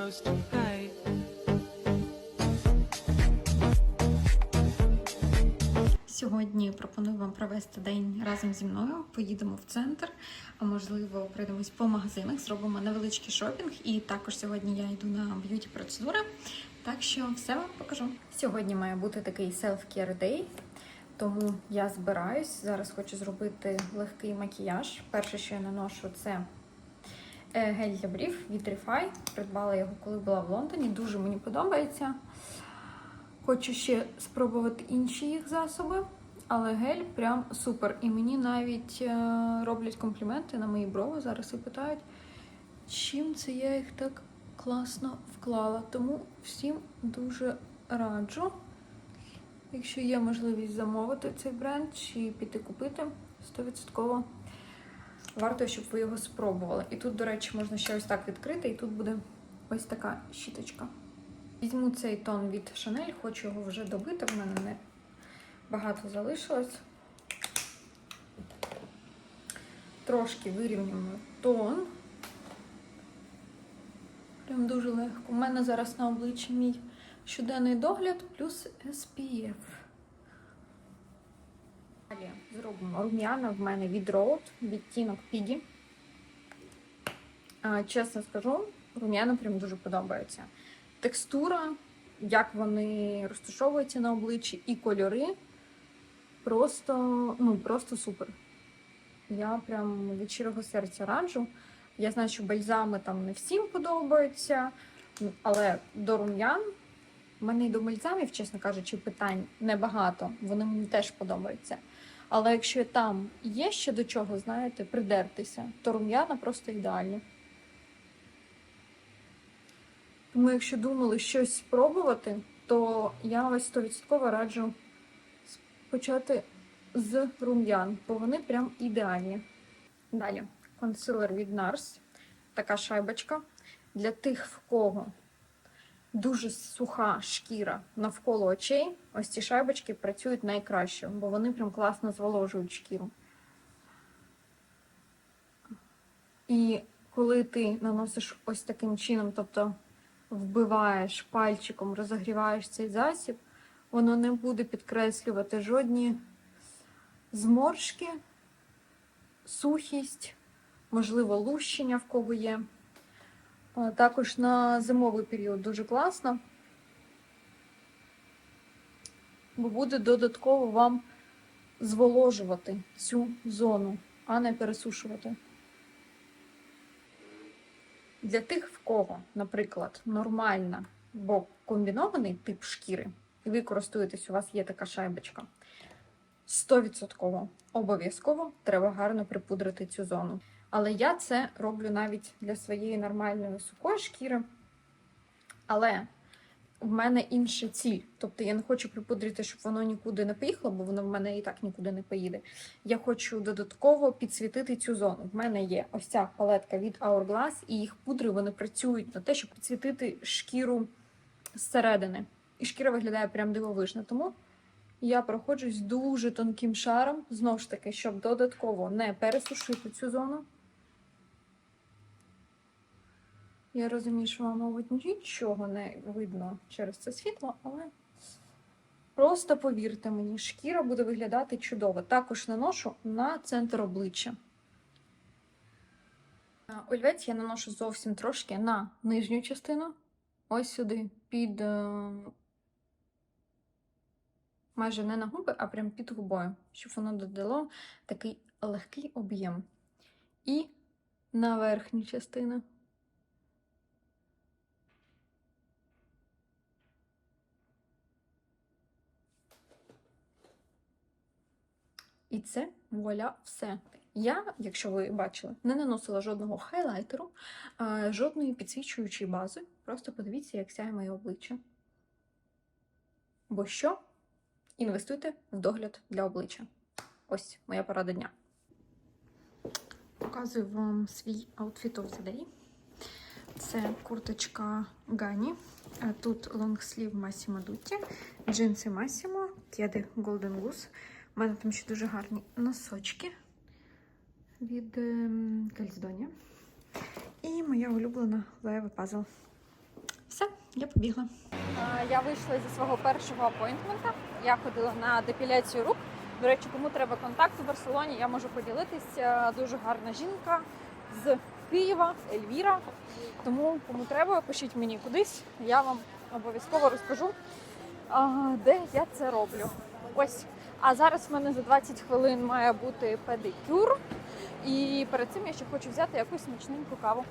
most high. Сьогодні пропоную вам провести день разом зі мною. Поїдемо в центр, а можливо, пройдемось по магазинах, зробимо невеличкий шопінг. І також сьогодні я йду на б'юті процедури. Так що все вам покажу. Сьогодні має бути такий self-care day, тому я збираюсь. Зараз хочу зробити легкий макіяж. Перше, що я наношу, це гель для брів від Refy. Придбала його, коли була в Лондоні. Дуже мені подобається. Хочу ще спробувати інші їх засоби, але гель прям супер. І мені навіть е, роблять компліменти на мої брови зараз і питають, чим це я їх так класно вклала. Тому всім дуже раджу. Якщо є можливість замовити цей бренд чи піти купити, 100% варто, щоб ви його спробували. І тут, до речі, можна ще ось так відкрити, і тут буде ось така щіточка. Візьму цей тон від Chanel, хочу його вже добити, в мене не багато залишилось. Трошки вирівнюємо тон. Прям дуже легко. У мене зараз на обличчі мій щоденний догляд плюс SPF. Далі зробимо рум'яна в мене від Rode, відтінок Піді. Чесно скажу, рум'яна прям дуже подобається. Текстура, як вони розташовуються на обличчі, і кольори просто, ну, просто супер. Я прям від щирого серця раджу. Я знаю, що бальзами там не всім подобаються, але до рум'ян в мене і до бальзамів, чесно кажучи, питань небагато. Вони мені теж подобаються. Але якщо там є ще до чого, знаєте, придертися, то рум'яна просто ідеальні. Тому, якщо думали щось спробувати, то я ось 100% раджу почати з рум'ян, бо вони прям ідеальні. Далі консилер від NARS. Така шайбочка. Для тих, в кого дуже суха шкіра навколо очей, ось ці шайбочки працюють найкраще, бо вони прям класно зволожують шкіру. І коли ти наносиш ось таким чином, тобто вбиваєш пальчиком, розогріваєш цей засіб, воно не буде підкреслювати жодні зморшки, сухість, можливо, лущення в кого є. Також на зимовий період дуже класно, бо буде додатково вам зволожувати цю зону, а не пересушувати. Для тих, в кого, наприклад, нормальна, бо комбінований тип шкіри, і ви користуєтесь, у вас є така шайбочка, 100% обов'язково треба гарно припудрити цю зону. Але я це роблю навіть для своєї нормальної сухої шкіри. Але в мене інша ціль. Тобто я не хочу припудрити, щоб воно нікуди не поїхало, бо воно в мене і так нікуди не поїде. Я хочу додатково підсвітити цю зону. В мене є ось ця палетка від Hourglass, і їх пудри вони працюють на те, щоб підсвітити шкіру зсередини. І шкіра виглядає прям дивовижно. Тому я проходжусь дуже тонким шаром, знову ж таки, щоб додатково не пересушити цю зону. Я розумію, що вам, мабуть, нічого не видно через це світло, але просто повірте мені, шкіра буде виглядати чудово. Також наношу на центр обличчя. А, Олівець я наношу зовсім трошки на нижню частину, ось сюди, під е, майже не на губи, а прям під губою, щоб воно додало такий легкий об'єм. І на верхню частину. І це вуаля все. Я, якщо ви бачили, не наносила жодного хайлайтеру, жодної підсвічуючої бази. Просто подивіться, як сяє моє обличчя. Бо що? Інвестуйте в догляд для обличчя. Ось моя порада дня. Показую вам свій outfit of the day. Це курточка Гані. Тут лонгслів Massimo Dutti, джинси Massimo, кеди Golden Goose. У мене там ще дуже гарні носочки від ем, Кальздоні. І моя улюблена лаєва пазл. Все, я побігла. Я вийшла зі свого першого апойнтмента. Я ходила на депіляцію рук. До речі, кому треба контакт у Барселоні, я можу поділитися. Дуже гарна жінка з Києва, Ельвіра. Тому кому треба, пишіть мені кудись. Я вам обов'язково розкажу, де я це роблю. Ось. А зараз в мене за 20 хвилин має бути педикюр. І перед цим я ще хочу взяти якусь смачненьку каву.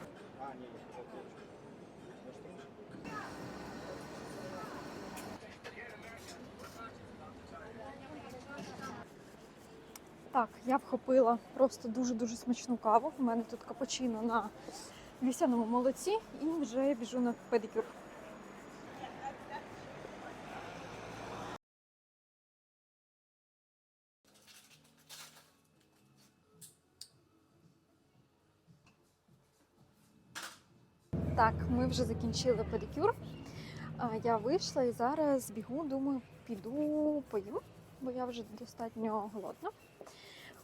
Так, я вхопила просто дуже-дуже смачну каву. У мене тут капучино на вісяному молоці і вже біжу на педикюр. Ми вже закінчили педикюр. Я вийшла і зараз бігу, думаю, піду пою, бо я вже достатньо голодна.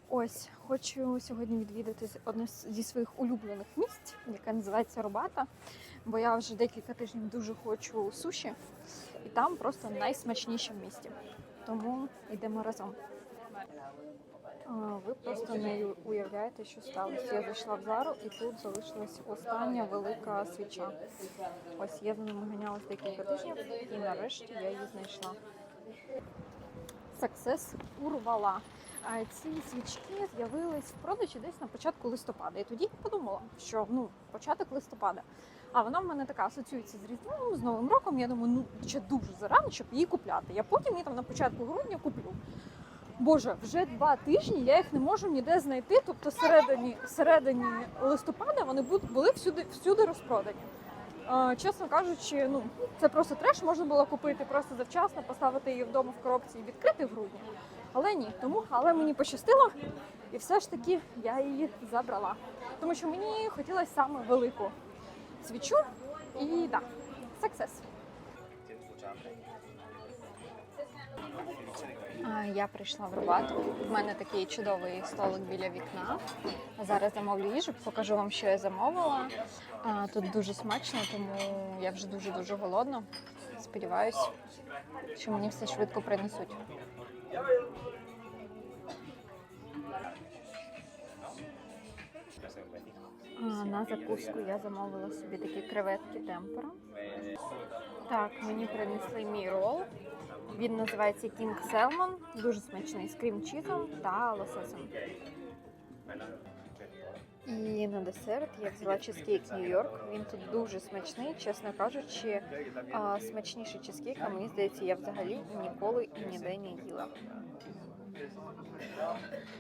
Ось, хочу сьогодні відвідати одне зі своїх улюблених місць, яке називається Робата. Бо я вже декілька тижнів дуже хочу суші, і там просто найсмачніше в місті. Тому йдемо разом. Ви просто не уявляєте, що сталося. Я зайшла в зару і тут залишилась остання велика свіча. Ось я за ними ганялась декілька тижнів, і нарешті я її знайшла. Success урвала. А ці свічки з'явились в продажі десь на початку листопада. І тоді подумала, що ну початок листопада. А вона в мене така асоціюється з Різдвом, з Новим роком. Я думаю, ну ще дуже зарано, щоб її купляти. Я потім її там на початку грудня куплю. Боже, вже два тижні я їх не можу ніде знайти. Тобто середині, середині листопада вони були всюди, всюди розпродані. Чесно кажучи, ну це просто треш. Можна було купити просто завчасно, поставити її вдома в коробці і відкрити в грудні. Але ні, тому але мені пощастило, і все ж таки я її забрала. Тому що мені хотілося саме велику свічу і да, success. Я прийшла в Рубату. У мене такий чудовий столик біля вікна. Зараз замовлю їжу, покажу вам, що я замовила. Тут дуже смачно, тому я вже дуже дуже голодна. Сподіваюсь, що мені все швидко принесуть. На закуску я замовила собі такі креветки темпора. Так, мені принесли мій рол. Він називається King Salmon. Дуже смачний з крім-чізом та лососем. І на десерт я взяла чизкейк Нью-Йорк. Він тут дуже смачний, чесно кажучи, смачніший чизкейк, а мені здається, я взагалі ніколи і ніде не їла.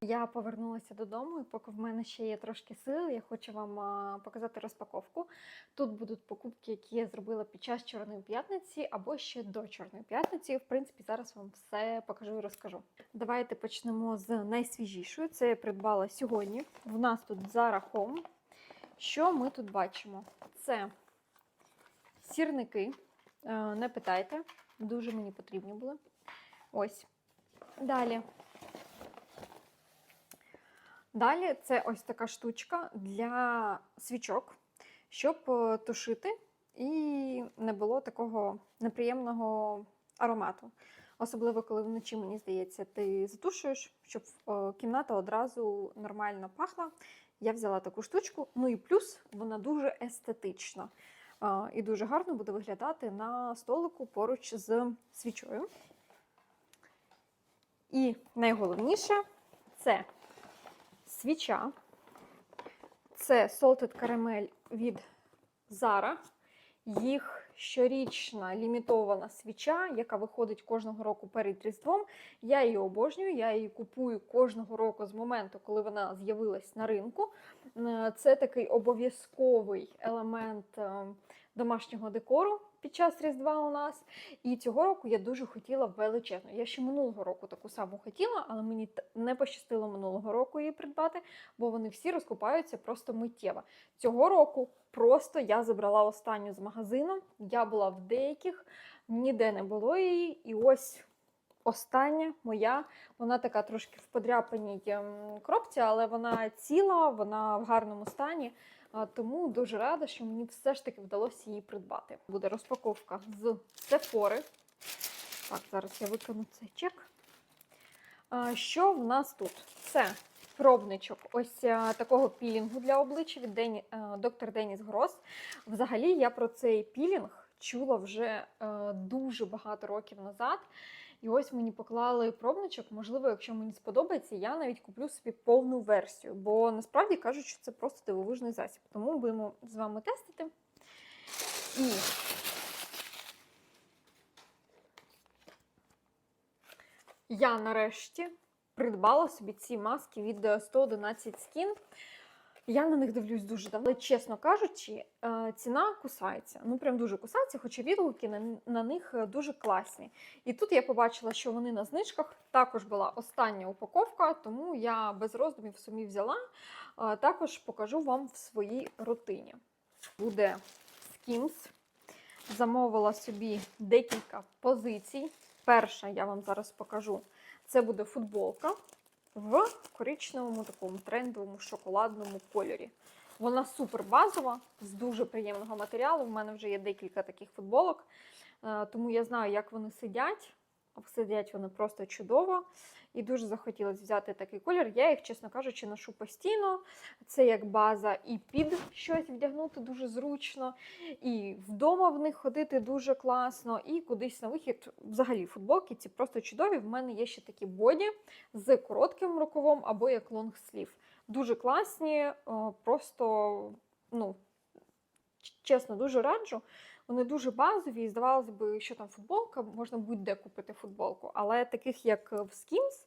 Я повернулася додому, і поки в мене ще є трошки сил, я хочу вам показати розпаковку. Тут будуть покупки, які я зробила під час Чорної п'ятниці або ще до Чорної п'ятниці. В принципі, зараз вам все покажу і розкажу. Давайте почнемо з найсвіжішої. Це я придбала сьогодні. В нас тут Zara Home. Що ми тут бачимо? Це сірники. Е, Не питайте, дуже мені потрібні були. Ось. Далі. Далі це ось така штучка для свічок, щоб е, тушити і не було такого неприємного аромату. Особливо, коли вночі, мені здається, ти затушуєш, щоб е, кімната одразу нормально пахла. Я взяла таку штучку. Ну і плюс вона дуже естетична е, і дуже гарно буде виглядати на столику поруч з свічою. І найголовніше це свіча. Це Salted Caramel від Zara. Їх щорічна лімітована свіча, яка виходить кожного року перед Різдвом. Я її обожнюю, я її купую кожного року з моменту, коли вона з'явилась на ринку. Е, Це такий обов'язковий елемент е, домашнього декору під час Різдва у нас. І цього року я дуже хотіла величезну. Я ще минулого року таку саму хотіла, але мені не пощастило минулого року її придбати, бо вони всі розкупаються просто миттєво. Цього року просто я забрала останню з магазину. Я була в деяких, ніде не було її. І ось остання моя. Вона така трошки в подряпаній ем, коробці, але вона ціла, вона в гарному стані. Тому дуже рада, що мені все ж таки вдалося її придбати. Буде розпаковка з Сефори. Так, зараз я виконую цей чек. Що в нас тут? Це пробничок ось такого пілінгу для обличчя від Дені, доктор Деніс Грос. Взагалі, я про цей пілінг чула вже е, дуже багато років назад. І ось мені поклали пробничок. Можливо, якщо мені сподобається, я навіть куплю собі повну версію. Бо насправді кажуть, що це просто дивовижний засіб. Тому будемо з вами тестити. І я нарешті придбала собі ці маски від 111 Skin. Я на них дивлюсь дуже давно. Але, чесно кажучи, е, ціна кусається. Ну, прям дуже кусається, хоча відгуки на, на них е, дуже класні. І тут я побачила, що вони на знижках. Також була остання упаковка, тому я без роздумів самі взяла. Е, Також покажу вам в своїй рутині. Буде Skims. Замовила собі декілька позицій. Перша, я вам зараз покажу, це буде футболка в коричневому такому трендовому шоколадному кольорі. Вона супер базова, з дуже приємного матеріалу. У мене вже є декілька таких футболок, е, тому я знаю, як вони сидять. Сидять вони просто чудово. І дуже захотілося взяти такий колір. Я їх, чесно кажучи, ношу постійно. Це як база і під щось вдягнути дуже зручно, і вдома в них ходити дуже класно, і кудись на вихід. Взагалі, футболки ці просто чудові. В мене є ще такі боді з коротким рукавом або як лонгслів. Дуже класні, просто, ну, чесно, дуже раджу. Вони дуже базові, і здавалося б, що там футболка, можна будь-де купити футболку. Але таких, як в Skims,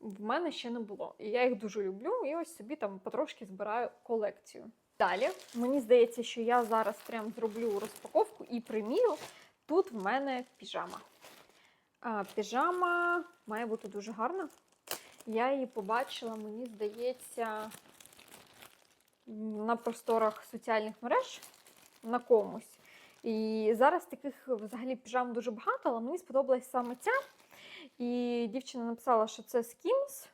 в мене ще не було. І я їх дуже люблю, і ось собі там потрошки збираю колекцію. Далі, мені здається, що я зараз прям зроблю розпаковку і примірю. Тут в мене піжама. Піжама має бути дуже гарна. Я її побачила, мені здається, на просторах соціальних мереж на комусь. І зараз таких взагалі піжам дуже багато, але мені сподобалась саме ця. І дівчина написала, що це Skims.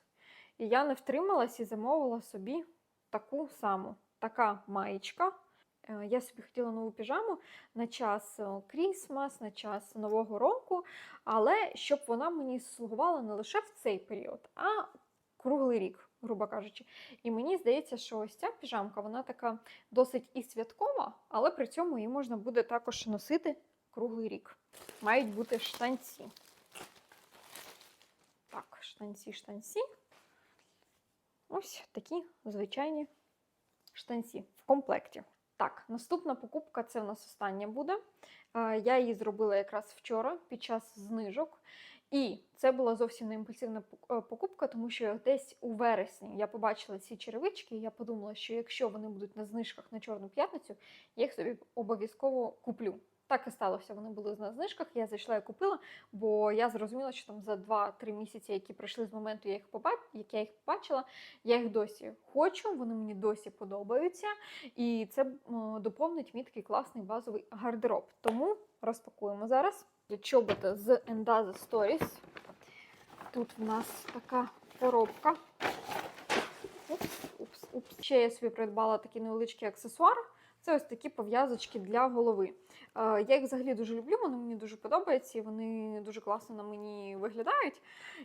І я не втрималась і замовила собі таку саму. Така маєчка. Е, Я собі хотіла нову піжаму на час е, Крісмас, на час Нового року, але щоб вона мені слугувала не лише в цей період, а круглий рік, грубо кажучи. І мені здається, що ось ця піжамка, вона така досить і святкова, але при цьому її можна буде також носити круглий рік. Мають бути штанці. Так, штанці, штанці. Ось такі звичайні штанці в комплекті. Так, наступна покупка це в нас остання буде. Я її зробила якраз вчора під час знижок. І це була зовсім не імпульсивна е, покупка, тому що десь у вересні я побачила ці черевички, і я подумала, що якщо вони будуть на знижках на Чорну п'ятницю, я їх собі обов'язково куплю. Так і сталося. Вони були на знижках. Я зайшла і купила, бо я зрозуміла, що там за 2-3 місяці, які пройшли з моменту, я їх побач... як я їх побачила, я їх досі хочу, вони мені досі подобаються. І це доповнить мій такий класний базовий гардероб. Тому розпакуємо зараз. Чоботи з Endaza Stories. Тут в нас така коробка. Упс, упс, упс. Ще я собі придбала такий невеличкий аксесуар. Це ось такі пов'язочки для голови. Е, Я їх взагалі дуже люблю, вони мені дуже подобаються, і вони дуже класно на мені виглядають.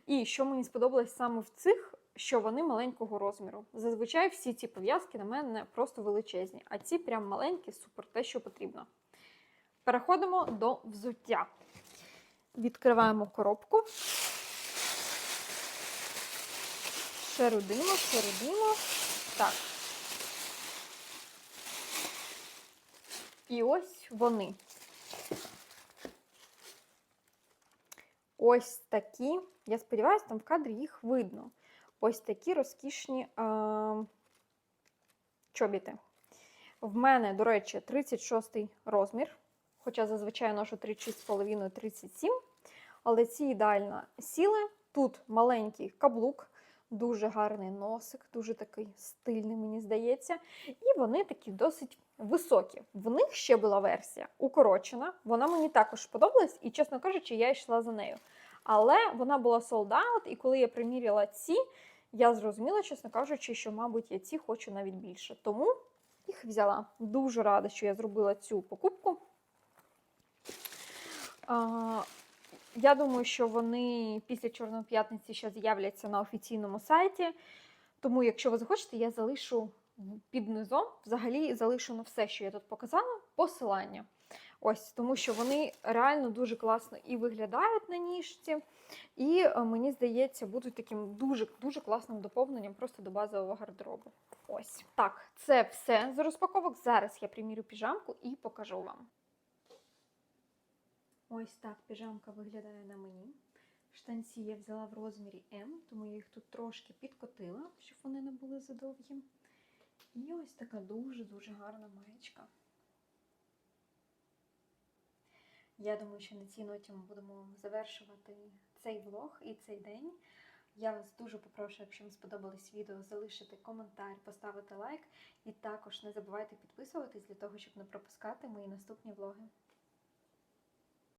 І що мені сподобалось саме в цих, що вони маленького розміру. Зазвичай всі ці пов'язки на мене просто величезні, а ці прям маленькі, супер, те, що потрібно. Переходимо до взуття. Відкриваємо коробку. Шерудимо, шерудимо. Так. І ось вони. Ось такі. Я сподіваюся, там в кадрі їх видно. Ось такі розкішні е, чобіти. В мене, до речі, 36 розмір. Хоча зазвичай ношу 36,5-37. Але ці ідеально сіли. Тут маленький каблук, дуже гарний носик, дуже такий стильний, мені здається. І вони такі досить високі. В них ще була версія укорочена. Вона мені також сподобалась, і, чесно кажучи, я йшла за нею. Але вона була sold out, і коли я приміряла ці, я зрозуміла, чесно кажучи, що, мабуть, я ці хочу навіть більше. Тому їх взяла. Дуже рада, що я зробила цю покупку. Я думаю, що вони після Чорної п'ятниці ще з'являться на офіційному сайті. Тому, якщо ви захочете, я залишу під низом, взагалі залишу на все, що я тут показала, посилання. Ось, тому що вони реально дуже класно і виглядають на ніжці, і е, мені здається, будуть таким дуже дуже класним доповненням просто до базового гардеробу. Ось так, це все з розпаковок. Зараз я примірю піжамку і покажу вам. Ось так піжамка виглядає на мені. Штанці я взяла в розмірі М, тому я їх тут трошки підкотила, щоб вони не були задовгі. І ось така дуже-дуже гарна маєчка. Я думаю, що на цій ноті ми будемо завершувати цей влог і цей день. Я вас дуже попрошу, якщо вам сподобалось відео, залишити коментар, поставити лайк. І також не забувайте підписуватись для того, щоб не пропускати мої наступні влоги.